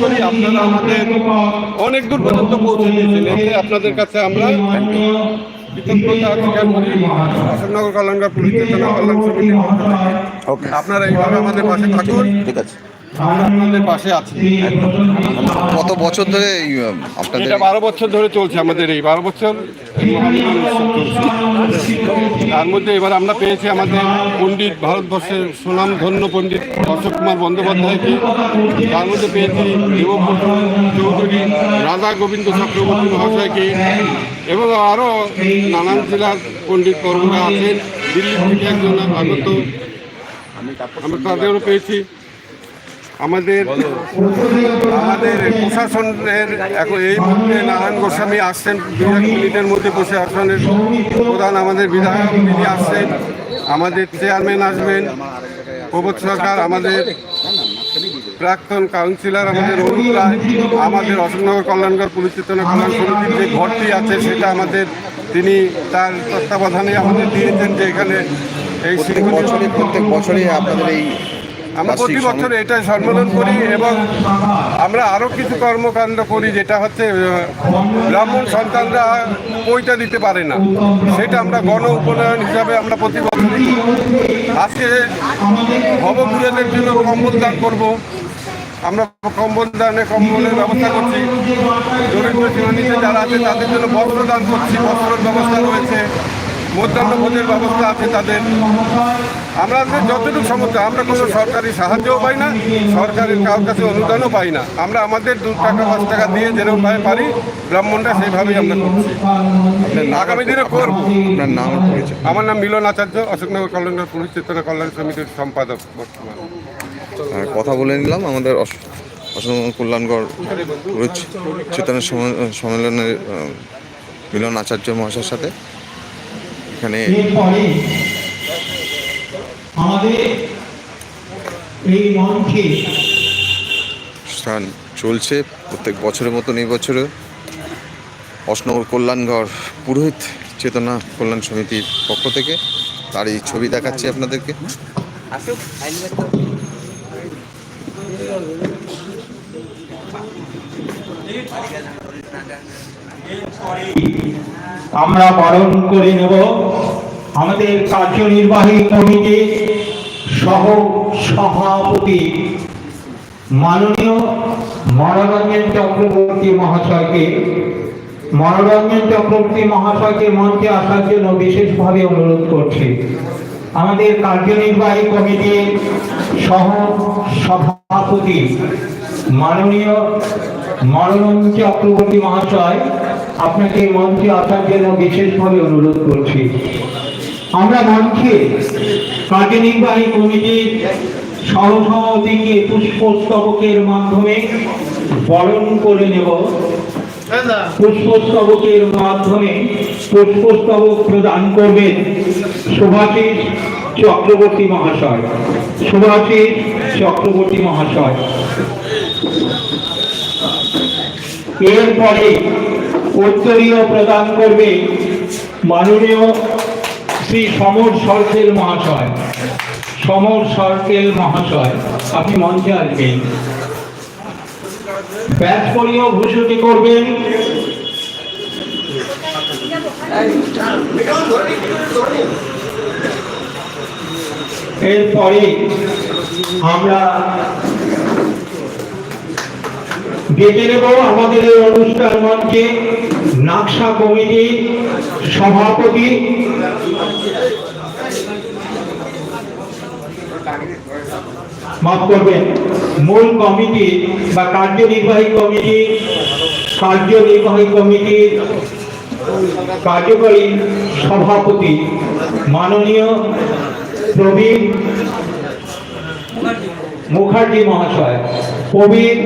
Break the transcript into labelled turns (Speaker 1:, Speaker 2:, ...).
Speaker 1: করি আপনারা আমাদের অনেক দূর পর্যন্ত পৌঁছে দিয়েছেন আপনাদের কাছে আমরা আপনারা এইভাবে আমাদের পাশে থাকুন।
Speaker 2: ঠিক আছে।
Speaker 1: পাশে আছি।
Speaker 2: কত বছর ধরে আপনাদের
Speaker 1: এটা বারো বছর ধরে চলছে আমাদের এই বারো বছর। তার মধ্যে এবার আমরা পেয়েছি আমাদের পণ্ডিত ভারতবর্ষের সুনাম ধন্য পণ্ডিত অশোক কুমার বন্দ্যোপাধ্যায়কে। তার মধ্যে পেয়েছি চৌধুরী রাধা গোবিন্দ চক্রবর্তী মহাশয়কে এবং আরও নানান জেলার পণ্ডিত বর্গরা আছেন। দিল্লি থেকে একজন আগত। আমরা তাদেরও পেয়েছি। আমাদের আমাদের প্রশাসনের এখন এই মুহূর্তে নারায়ণ গোস্বামী আসছেন বিধায়ক মিনিটের মধ্যে প্রশাসনের প্রধান আমাদের বিধায়ক তিনি আসছেন আমাদের চেয়ারম্যান আসবেন প্রবোধ সরকার আমাদের প্রাক্তন কাউন্সিলর আমাদের অরুণ রায় আমাদের অশোকনগর কল্যাণগড় পুলিশ চেতনা কল্যাণ সমিতির যে ঘরটি আছে সেটা আমাদের তিনি তার তত্ত্বাবধানে আমাদের দিয়েছেন যে এখানে এই
Speaker 2: প্রত্যেক প্রত্যেক বছরই আপনাদের এই
Speaker 1: আমরা প্রতি বছর এটা সম্মেলন করি এবং আমরা আরও কিছু কর্মকাণ্ড করি যেটা হচ্ছে ব্রাহ্মণ সন্তানরা বইটা দিতে পারে না। সেটা আমরা গণ উপনয়ন হিসাবে আমরা প্রতি বছরই করি। আজকে ভবপুরেদের জন্য কম্বল দান করব। আমরা কম্বল দানে কম্বলের ব্যবস্থা করছি। দরিদ্র যারা আছে তাদের জন্য বস্ত্র দান করছি। বস্ত্রের ব্যবস্থা রয়েছে। মধ্যাহ্ন ভোজের ব্যবস্থা আছে তাদের। আমরা যতটুকু সমর্থ আমরা কোনো সরকারি সাহায্যও পাই না সরকারের কারোর কাছে অনুদানও পাই না। আমরা আমাদের দু টাকা পাঁচ টাকা দিয়ে যেরকমভাবে পারি ব্রাহ্মণরা সেইভাবেই আমরা করছি। আগামী দিনে করব।
Speaker 2: আপনার নাম
Speaker 1: আমার নাম মিলন আচার্য অশোকনগর কল্যাণগড় পুলিশ চেতনা কল্যাণ সমিতির সম্পাদক বর্তমানে।
Speaker 2: কথা বলে নিলাম আমাদের অস- অসম কল্যাণগড় চেতনা সম্মেলনের মিলন আচার্য মহাশয়ের সাথে। এখানে
Speaker 3: এরপরে আমাদের এই মঞ্চে
Speaker 2: স্থান চলছে প্রত্যেক বছরের মতন এই বছরে অশনগর কল্যাণগড় পুরোহিত চেতনা কল্যাণ সমিতির পক্ষ থেকে তার এই ছবি দেখাচ্ছি আপনাদেরকে।
Speaker 3: আমরা বরণ করে নেব আমাদের কার্যনির্বাহী কমিটি সহ সভাপতি মাননীয় মনোরঞ্জন চক্রবর্তী মহাশয়কে। মনোরঞ্জন চক্রবর্তী মহাশয়কে মঞ্চে আসার জন্য বিশেষভাবে অনুরোধ করছি। আমাদের কার্যনির্বাহী কমিটির সহ সভাপতি মাননীয় মনোরঞ্জন চক্রবর্তী মহাশয়, আপনাকে মঞ্চে আসার জন্য বিশেষভাবে অনুরোধ করছি। আমরা মঞ্চে কার্যনির্বাহী কমিটির সহসভাপতিকে পুষ্পস্তবকের মাধ্যমে বরণ করে নেব। পুষ্পস্তবকের মাধ্যমে পুষ্পস্তবক প্রদান করবেন সুভাষিস চক্রবর্তী মহাশয়। সুভাষিস চক্রবর্তী মহাশয়। এরপরে উত্তরীয় প্রদান করবে মাননীয় শ্রী সমর সরকেল মহাশয়। সমর সরকেল মহাশয়, আপনি মঞ্চে আসবেন। ব্যাসপরীয় ভূষণী করবেন। এরপরে আমরা ডেকে নেব আমাদের এই অনুষ্ঠান মঞ্চে নাকশা কমিটি সভাপতি। মাফ করবেন, মূল কমিটি বা কার্যনির্বাহী কমিটি, কার্যনির্বাহী কমিটির কার্যকরী সভাপতি মাননীয় প্রবীণ মুখার্জি মহাশয় প্রবীণ